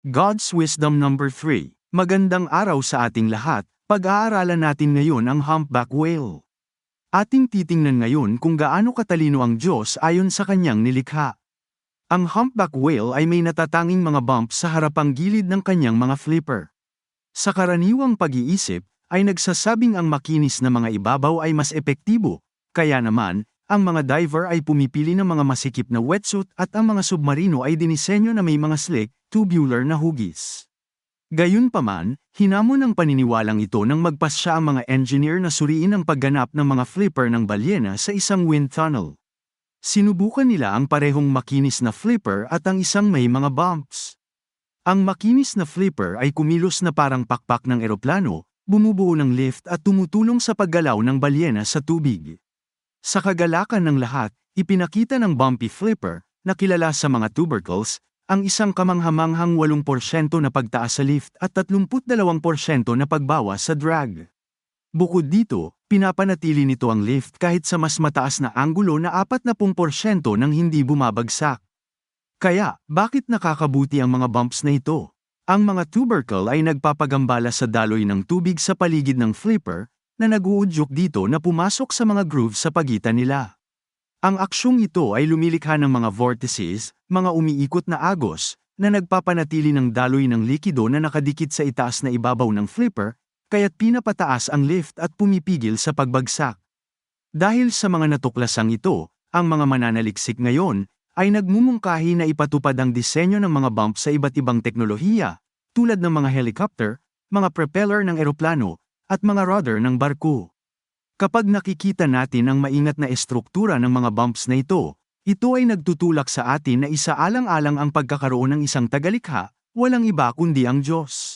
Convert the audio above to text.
God's Wisdom Number 3. Magandang araw sa ating lahat, pag-aaralan natin ngayon ang humpback whale. Ating titingnan ngayon kung gaano katalino ang Diyos ayon sa kanyang nilikha. Ang humpback whale ay may natatanging mga bump sa harapang gilid ng kanyang mga flipper. Sa karaniwang pag-iisip, ay nagsasabing ang makinis na mga ibabaw ay mas epektibo, kaya naman, ang mga diver ay pumipili ng mga masikip na wetsuit at ang mga submarino ay dinisenyo na may mga slick, tubular na hugis. Gayunpaman, hinamon ng paniniwalang ito nang magpasya ang mga engineer na suriin ang pagganap ng mga flipper ng balyena sa isang wind tunnel. Sinubukan nila ang parehong makinis na flipper at ang isang may mga bumps. Ang makinis na flipper ay kumilos na parang pakpak ng eroplano, bumubuo ng lift at tumutulong sa paggalaw ng balyena sa tubig. Sa kagalakan ng lahat, ipinakita ng bumpy flipper, na kilala sa mga tubercles, ang isang kamanghamanghang 8% na pagtaas sa lift at 32% na pagbawas sa drag. Bukod dito, pinapanatili nito ang lift kahit sa mas mataas na anggulo na 40% nang hindi bumabagsak. Kaya, bakit nakakabuti ang mga bumps na ito? Ang mga tubercle ay nagpapagambala sa daloy ng tubig sa paligid ng flipper, na naguudyok dito na pumasok sa mga grooves sa pagitan nila. Ang aksyong ito ay lumilikha ng mga vortices, mga umiikot na agos, na nagpapanatili ng daloy ng likido na nakadikit sa itaas na ibabaw ng flipper, kaya't pinapataas ang lift at pumipigil sa pagbagsak. Dahil sa mga natuklasang ito, ang mga mananaliksik ngayon, ay nagmumungkahi na ipatupad ang disenyo ng mga bump sa iba't ibang teknolohiya, tulad ng mga helicopter, mga propeller ng eroplano, at mga rudder ng barko. Kapag nakikita natin ang maingat na estruktura ng mga bumps na ito, ito ay nagtutulak sa atin na isaalang-alang ang pagkakaroon ng isang tagalikha, walang iba kundi ang Diyos.